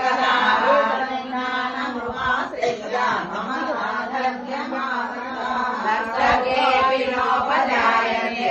గదా జ్ఞానమృమాశ్రిత్య మమ సాధవ్యమాసకేపి నోపజాయతే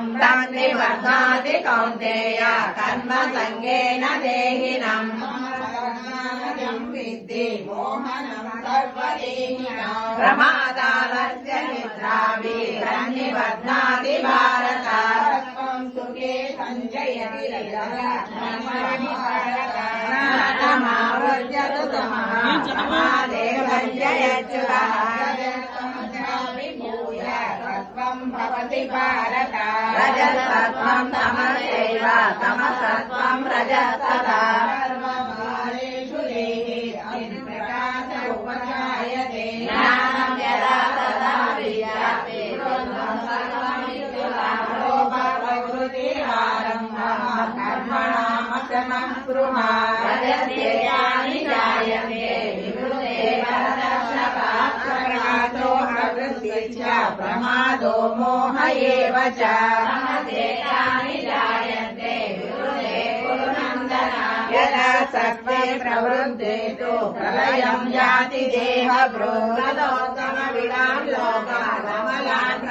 జ్ఞానసంగేన చానఘ రజోరాజాత్మకం విద్ధి తృష్ణసంగసముద్భవం తం నివర్ధాతి కౌంతేయ కర్మ సంగేన దేహినం విద్ధి మోహనం సర్వదేహినాం ప్రమాదాలస్య సత్వం భవతి భారత. రజసత్వం తమసైవ తమసత్వం రజస్తదా. సర్వభారేషు దేహి ప్రకాశ ఉపజాయతే. జ్ఞానం యదా తదా విద్యాతే కర్మణామశమం స్పృహ రజస్యేయాని ప్రవృత్తిశ్చ ప్రమాదో మోహ ఏవ చ తమసేయాని జాయంతే వివృతే కురు నందన యదా సత్వే ప్రవృద్ధే తు ప్రళయం యాతి దేహ బృహదోత్తమ విడాం లోకామలాన్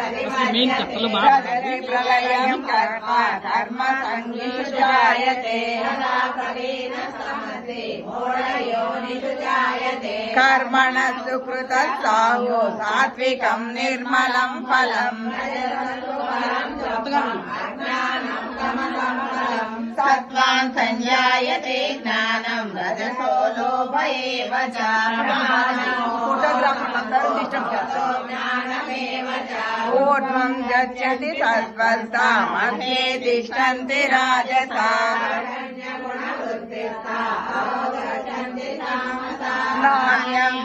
మెయిన్ చెప్పలు బాగా ప్రళయం కర్మ కర్మ సంగీషు జాయతే యదా ప్రవీణ సమసి మూఢయోనిషు జాయతే కర్మణ సుకృత సాహు సాత్వికం నిర్మలం ఫలం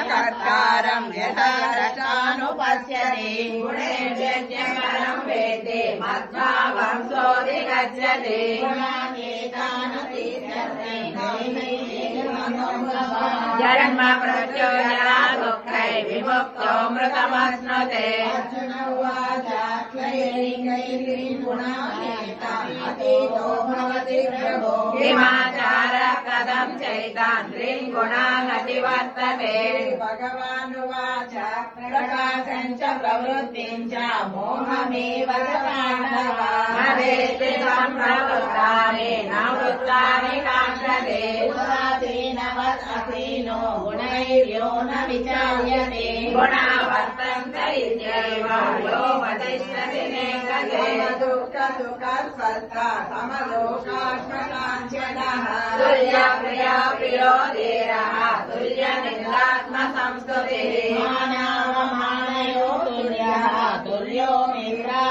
సత్వాన్ సంజాయతే జ్ఞానం రజసో లోభ ఏవ చ ఫోటోగ్రాఫర్లందరూ డిస్టర్బ్ చేస్తారు ఊర్ధ్వం గచ్చతి సత్వస్తా మధ్యే తిష్టంతి రాజసా నాణ్యం గుణేభ్య కర్తారం యథానుపశ్యతి గుణేభ్యరం వేదే మద్భావం సోది గచ్చతి జన్మ ప్రచోదనా దుఃఖై సంప్రవృత్తాని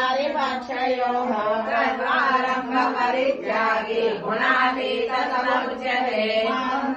నవృత్తాని కాంక్షతే ఉదాసీనవత్ అసీనో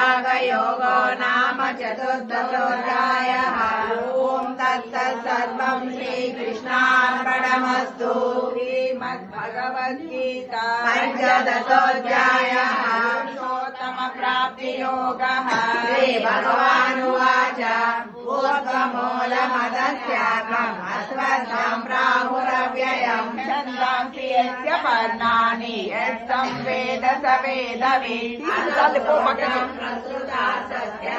विभागयोगो नाम चतुर्दशोऽध्यायः। ॐ तत्तत्सर्वम् श्रीकृष्णार्पणमस्तु। श्रीमद्भगवद्गीता पञ्चदशोऽध्यायः। पुरुषोत्तमप्राप्तियोगः। श्री भगवानुवाच पूर्वमूलमदत्यागम् अस्मद्वम् प्राहुरव्ययम् छन्दांसि यस्य पर्णानि यत्तं वेद स वेदवेदम् प्रसृता सस्य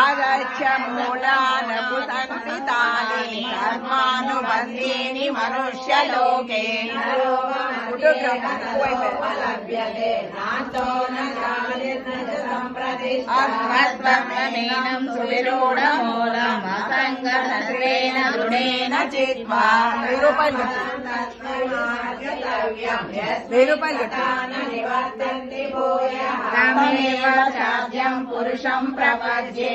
आरच्यमूलानपु सन्नितानि कर्मानुबन्धीनि मनुष्यलोके लभ्यते नातो न सम्प्रतिष्ठमेनं सुविरूढमूलमसङ्गेन दृढेन चित्वा निवर्तन्ति भूयः पुरुषं प्रपद्ये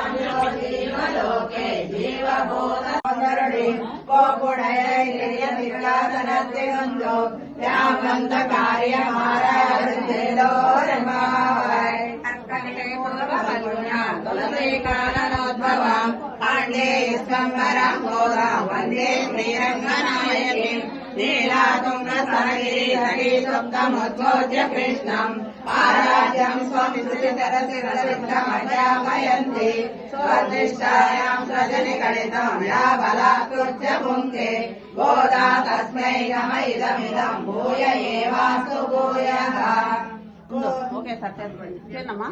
తమేవ సాధ్యం పురుషం ప్రపద్యే యతౌరుది ప్రకృతమురాణి సూర్యో జీవలోకే జీవబోధరుడి కోపుడయ విలాసనత్తిగుందో వ్యామంత కార్యమారాయో తులసీ శ్రీధరసిద్ధమధ్యాపయంతి స్వదిష్టాయాం సజని గణితం యా బలాకృత్య భుంక్తే గోదా తస్మై నమ ఇదమిదం భూయ ఏవాస్తు భూయః ఓకే సార్ అమ్మా